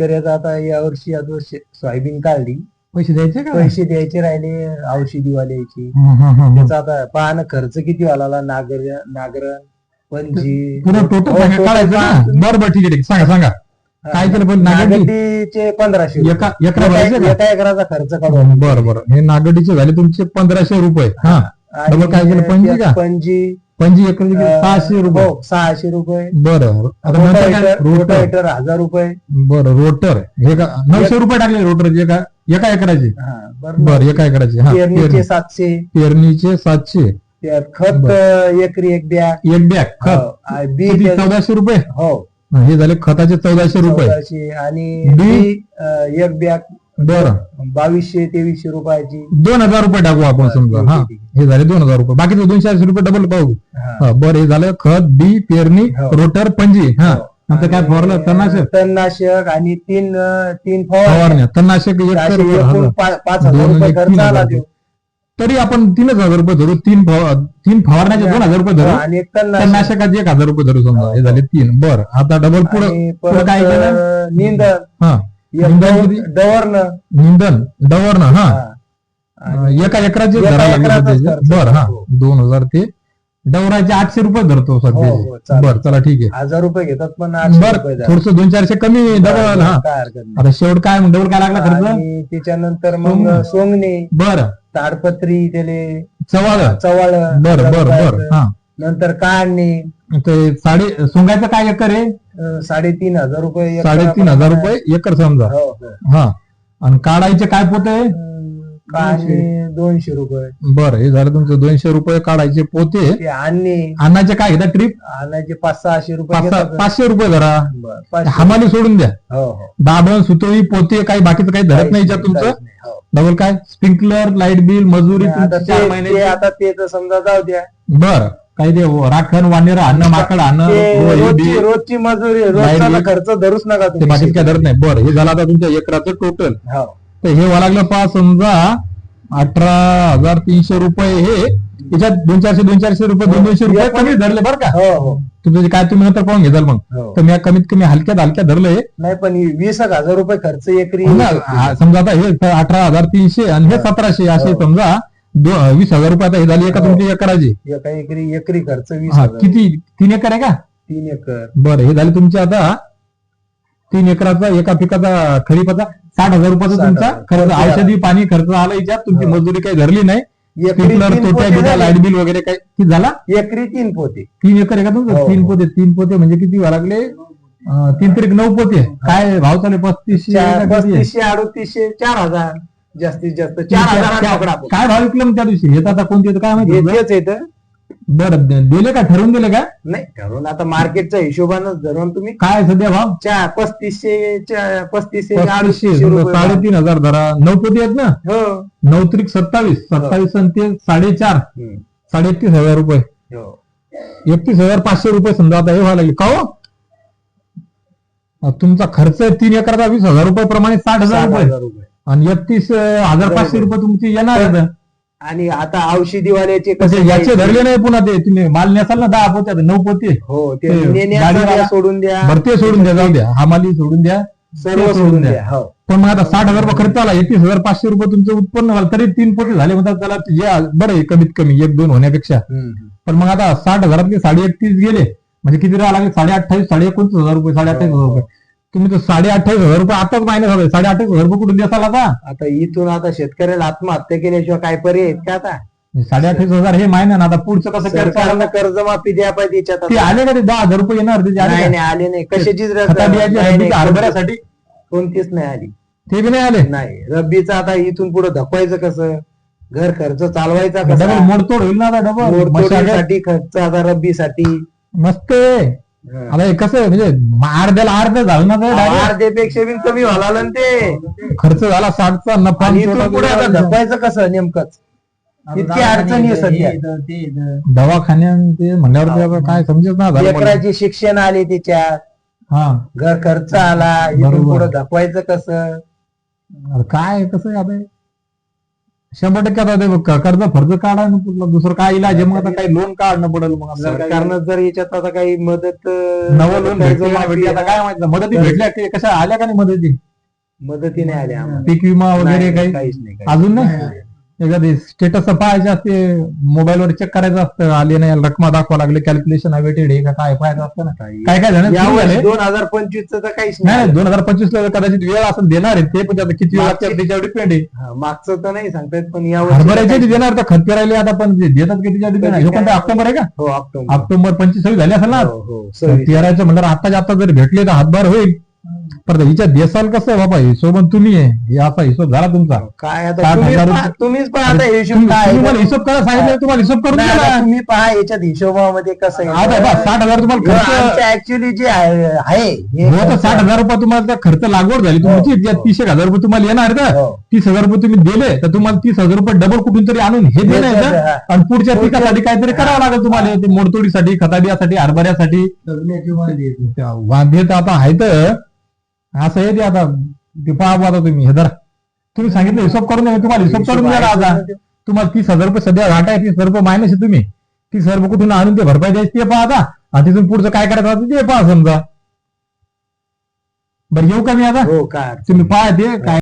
शेतकऱ्याचा आता यावर्षी आता शे- सोयाबीन काढली. पैसे द्यायचे का? पैसे द्यायचे राहिले औषधीवाल्याची हं, हं, हं, हं. त्याचा आता पाहणं खर्च किती व्हायला नागर नागरण पणजी. पुरं टोटल हो, सांगा काढायचं ना. बरं बरं ठीक आहे ठीक आहे. सांगा सांगा. काय केलं पण नागडी? नागडीचे पंधराशे रुपये. एका एकरा एका भरायचे का? एका एकराचा खर्च काढू. बरं बरं. हे नागडीचे झाले तुमचे पंधराशे रुपये. हा. डबल काय केलं, पणजी का? पणजी. पंजी एकर सहाशे रुपये. हो, सहाशे रुपये. बरं आता नंतर काय? Rotavator rotor. रोटावेटर हजार रुपये. बरं रोटर. हे का नऊशे रुपये टाकले रोटरचे का एका एकराचे? हा, बरं. बरं एका एकराचे. हा पेरणीचे पेरणी- सातशे. पेरणीचे सातशे. त्यात खत अं, एकरी एक बॅग. एक बॅग खत. हो, आ, बी किती? त्याचं- चौदाशे रुपये? हो. हे झाले खताचे चौदाशे रुपये. चौदाशे आणि बी? बी अं, एक बॅग. बरं. बावीसशे तेवीसशे रुपयाची. दोन हजार रुपये टाकू आपण समजा. हा. हे झाले दोन हजार रुपये. बाकीचे दोनशे ऐंशी रुपये डबल पाहू. हा. हा, बरं हे झालं खत बी पेरणी हो. रोटर पंजी हा. हो. नंतर काय फवारलं? तणनाशक. तणनाशक आणि तीन अं, तीन फवारण्या. फवारण्या. तणनाशक एक असे तर एकूण हजार. पा- पाच हजार दोन रुपये आणि खर्च तीन आला हजार तो. तरी आपण तीनच हजार रुपये धरू. तीन फवा- तीन फवारण्याचे दोन हजार रुपये धरू. आणि एक तणनाशक. तणनाशकाचे एक हजार रुपये धरू समजा. हे झाले तीन. बरं आता डबल पुढे आणि पुढं परत काय केलं? अं, निंदन. हा. निंदन? डवरणं निंदन डवरण हा. एका एकराचे. बरं हा. हो. दोन हजार ते डवराचे आठशे रुपये धरतो हो, हो, सध्या. बरं चला ठीक आहे. हजार रुपये घेतात पण बरं. थोडस दोन चारशे कमी डबल हा. आता शेवट काय डबल काय लागला खर्च? त्याच्यानंतर मग सोंगणी. बरं. ताडपत्री त्याले चवाळ. चवळ बरं बरं बरं हा. नंतर काढणे. ते साडे सोंगायचं काय एकर आहे? साडेतीन हजार रुपये एकर साडेतीन आपण- हजार रुपये एकर समजा. हो हो. हा. आणि काढायचे काय पोते अं, काढणे दोनशे रुपये. बरं हे झालं तुमचं दोनशे रुपये काढायचे पोते. ते आणणे. अन्नाचे काय घेता ट्रिप आणायचे पाच सहाशे रुपये पाच घेतात. पाचशे रुपये धरा बरं, पाचशे. हमाली सोडून द्या. हो हो. दाबण सुतळी पोते काही बाकीचं काही धरत नाही तुमचं? काहीच नाही, हो. डबल काय? स्प्रिंकलर लाइट बिल मजुरी आता तुमची चार ते- ते महिन्याची आता ते तर समजा जाऊ द्या. बर. काही ते राखण वानेर अन्न माकड अन्न हो, हे रोजची मजुरी रोजचा. खर्च धरूच नका ते बाकीचं काय धरत नाही. बरं हे झालं आता तुमच्या एकराचं टोटल हो. तर हे व्हायला लागलं पहा समजा अठरा हजार तीनशे रुपये हे याच्यात दोन चारशे दोन चारशे रुपये दोन दोनशे रुपये कमी धरले बरं का. हो हो. तुमचं काय तुम्ही नंतर पाहून घेताल मग. हो. तर मी कमीत कमी हलक्यात हलक्यात धरलंय. नाही पण ही वीस एक हजार रुपये खर्च एकरी हो ना, हा, समजा आता हे अठरा हजार तीनशे आणि हे. सतराशे असे हो. समजा दो- वीस हजार रुपये आता हे झाली एका हो. तुमची एकराची एका एकरी एकरी खर्च वीस हा हजार. किती? तीन एकर आहे का? तीन एकर. बरं हे झाले तुमचे आता तीन एकराचा एका पिकाचा खरीपाचा साठ हजार रुपयाचा तुमचा. खर्च. खर्च औषधी पाणी खर्च आला याच्यात. तुमची हो. मजुरी काही धरली नाही. एकरी स्प्रिंकलर तीन तोट्या पोते बिट्या झाले. लाइट बिल वगैरे काही किती झाला? एकरी तीन पोते. तीन एकर आहे का तुमचं? हो, तीन. पोते तीन पोते म्हणजे किती व्हायला लागले अं, तीन तरी नऊ पोते. काय भाव चालू? पस्तीसशे चार- का किती आहे? पस्तीसशे अडतीसशे चार हजार. जास्तीत जास्त चार हजार काय पकडा आपण. काय भाव विकलं मग त्या दिवशी? येत आता कोणते येतं काय माहिती? हे तुला? तेच येतं. बरं दे- दिले का? ठरवून दिले का? नाही ठरवून आता मार्केटच्या हिशोबानं धरून तुम्ही काय सध्या भाव? चार पस्तीसशे पस्तीसशे पस्तीसशे अडतीसशे समजा रुपये साडेतीन हजार धरा. नऊ पोते आहेत ना? हो. नऊ त्रिक सत्तावीस सत्तावीस आणि ते साडेचार. हम्म. साडे एकतीस हजार रुपये. हो. एकतीस हजार पाचशे रुपये समजा आता हे व्हायला लागले. का हो? अं, तुमचा खर्च आहे तीन एकरचा वीस हजार रुपये प्रमाणे साठ हजार साठ रुपये. हजार रुपये. आणि एकतीस हजार पाचशे रुपये तुमची येणार आणि आता औषधीवाल्याचे तसे कसे याचे धरले नाही पुन्हा ते. तुम्ही माल नेसाल ना दहा पोते आता नऊ पोते. हो ते सोडून द्या. भरते सोडून द्या जाऊ द्या. हमाली सोडून द्या सर्व सोडून द्या. हो. पण मग आता साठ हजार रुपये खर्च आला एकतीस हजार पाचशे रुपये तुमचं उत्पन्न झालं तरी तीन पोते झाले म्हणतात त्याला जे बरं आहे कमीत कमी एक दोन होण्यापेक्षा. पण मग आता साठ हजारातले साडे एकतीस गेले. म्हणजे किती राहा लागले? साडे अठ्ठावीस साडे एकोणतीस हजार रुपये साडे अठ्ठावीस हजार रुपये. तुम्ही तर साडे अठ्ठावीस हजार रुपये आताच मायनस झाले साडे अठ्ठावीस हजार रुपये कुठून देसाल आता? आता इथून आता शेतकऱ्याला आत्महत्या केल्याशिवाय काय पर्याय आहेत का आता? साडे अठ्ठावीस हजार हे मायना ना आता पुढचं कसं सरकारनं करणार कर्जमाफी द्या पाहिजे ते आता. आले का ते दहा हजार रुपये येणार? त्याचे आले नाही का? नाही आले नाही. कशाचीच रज- खता बियाची नाही, हळदीच्या नाही, हरभऱ्यासाठी? कोणतीच नाही आली. ते बी नाही आले? नाही. रब्बीचं आता इथून पुढे धपवायचं कसं? घर खर्च चालवायचा डबल कसा? मोडतोड होईल ना आता डबल? मशागत मोडतोडीसाठी खर्च आता रब्बीसाठी. मस्त आहे. आता हे कसं आहे, म्हणजे अर्ध्याला अर्ध झालं ना ते direct. अर्ध्यापेक्षा बी कमी व्हायला ना ते खर्च झाला साठचा नफा आणि तोटा इथून पुढे आता. धपवायचं कसं नेमकंच इतकी अडचणी आहे सध्या दवाखान्या ते म्हणल्यावर ते आता काय समजत ना झालं मला. लेकराचे शिक्षण आले त्याच्यात हा घर खर्च आला इथून बरोबर. पुढे धपवायचं कसं अरे काय कसं आहे आता हे? शंभर टक्के आता ते कर्ज फर्ज काढा ना दुसरं काय इलाज आहे मग आता काही लोन काढणं पडेल मग आपल्याला काय- सरकारनं जर याच्यात आता काही मदत अं, नवं लोन भेटले नाही आता काय माहिती मदती भेटल्या की कशा आल्या का नाही मदती मदतीने आले आम्हाला. पीक विमा वगैरे नाही, काही? काहीच नाही काहीच अजून नाही. एखादी स्टेटस पाहायचे असते. मोबाईलवर चेक करायचं असतं. आले नाही रकमा दाखवा लागले कॅल्क्युलेशन अवेटेड आहे का काय पाहायचं असतं ना. काय काय झालं? दोन हजार पंचवीस काहीच नाही दोन हजार पंचवीस ला कदाचित वेळ असं देणार आहे ते पण आता किती वेळ त्याच्यावर डिपेंड आहे. हा, मागचं तर नाही सांगतायत पण यावर्षी हरभऱ्याचे देणार तर खत पेरायले आता पण जे देतात की त्याच्या डिपेंड आहे हे ऑक्टोबर आहे का? हो ऑक्टोबर. ऑक्टोबर पंचवीस झाले असेल ना हो, हो. पेरायचं म्हणलं आता आता जर भेटले तर हातभार होईल. पण हिच्या देसाल कसं आहे बाबा? हिशोबन तुम्ही आहे. हे असा हिशोब झाला तुमचा. काय आता साठ तुम्ही हजार पहा- रुपये- तुम्हीच पहा आता हिशोब तुम्ही काय तुम्ही मला आहे. हिशोब करा सांगितलं तुम्हाला हिशोब करून नाही, दिला आता तुम्ही पहा याच्यात हिशोबामध्ये कसं आहे. आता साठ हजार तुम्हाला खर्च ऍक्च्युली जे आहे आहे, हे हो तर साठ हजार रुपये तुम्हाला त्या खर्च लागवड झाली. तुमची ज्या तीस एक हजार रुपये तुम्हाला येणार का हो. तीस हजार रुपये तुम्ही दिले तर तुम्हाला तीस हजार रुपये डबल कुठून तरी आणून हे देणं आहे हा. का? आणि पुढच्या पिकासाठी काहीतरी करावं लागेल तुम्हाला ते मोडतोडीसाठी खताबियासाठी हरभऱ्यासाठी. वांदे तर आता आहे आहे ते आता. ते पहा आता तुम्ही. हे जरा तुम्ही सांगितलं हिशोब करून द्या. तुम्हाला हिशोब करून द्या आता तुम्हाला तीस हजार रुपये सध्या घाटा आहे तीस हजार रुपये मायनस आहे तुम्ही. तीस हजार रुपये कुठून आणून ते भरपाई द्यायची ते पहा आता. आणि तिथून पुढचं काय करायचं ते पहा समजा. बरं येऊ का मी आता? हो काय तुम्ही पहा ते काय